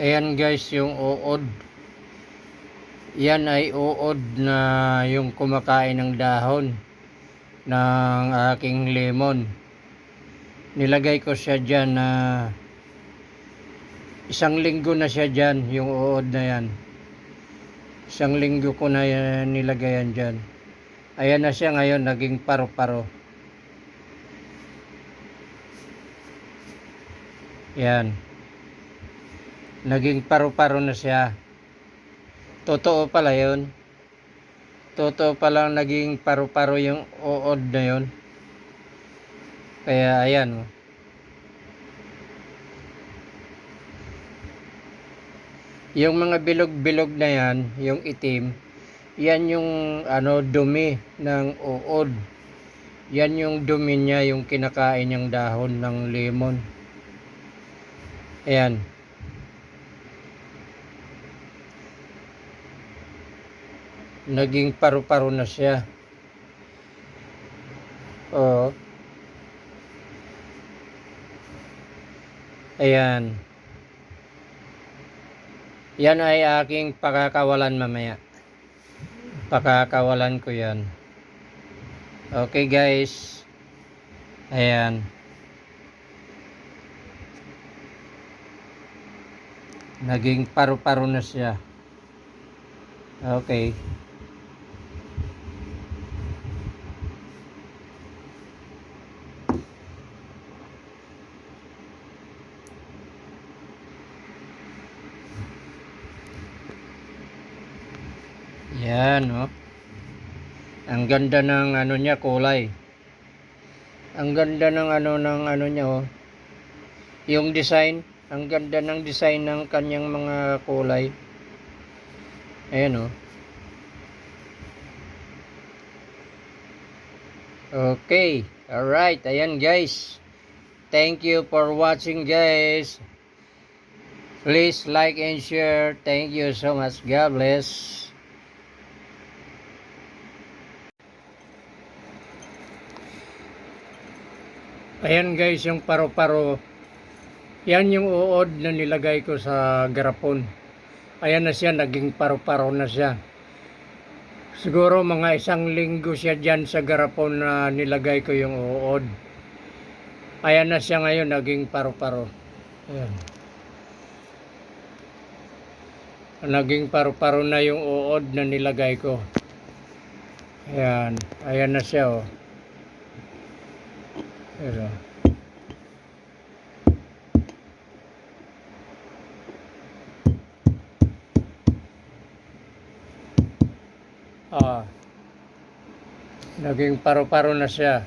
Ayan guys yung uod. Yan ay uod na yung kumakain ng dahon ng aking lemon. Nilagay ko siya dyan na isang linggo na siya dyan yung uod na yan. Isang linggo ko na yan, nilagay yan dyan. Ayan na siya ngayon, naging paro-paro. Yan. Naging paru-paro na siya. Totoo pala yun. Totoo pala naging paru-paro yung uod na yun. Kaya ayan. oh. Yung mga bilog-bilog na yan, yung itim, yan yung ano dumi ng uod. Yan yung dumi niya, yung kinakain niyang dahon ng lemon. Ayan. Naging paru-paro na siya. Oo. Ayan. Yan ay aking pakakawalan mamaya. Pakakawalan ko yan. Okay guys. Ayan. Naging paru-paro na siya. Okay. Yan, oh. Ang ganda ng ano niya kulay. Ang ganda ng ano ng ano niya, oh. Yung design, ang ganda ng design ng kanyang mga kulay. Ayan, oh. Okay. Alright. Ayan, guys. Thank you for watching, guys. Please like and share. Thank you so much. God bless. Ayan guys, yung paro-paro. Yan yung uod na nilagay ko sa garapon. Ayan na siya, naging paro-paro na siya. Siguro mga isang linggo siya dyan sa garapon na nilagay ko yung uod. Ayan na siya ngayon, naging paro-paro. Ayan. Naging paro-paro na yung uod na nilagay ko. Ayan, ayan na siya oh. Pero, ah, naging paro-paro na siya.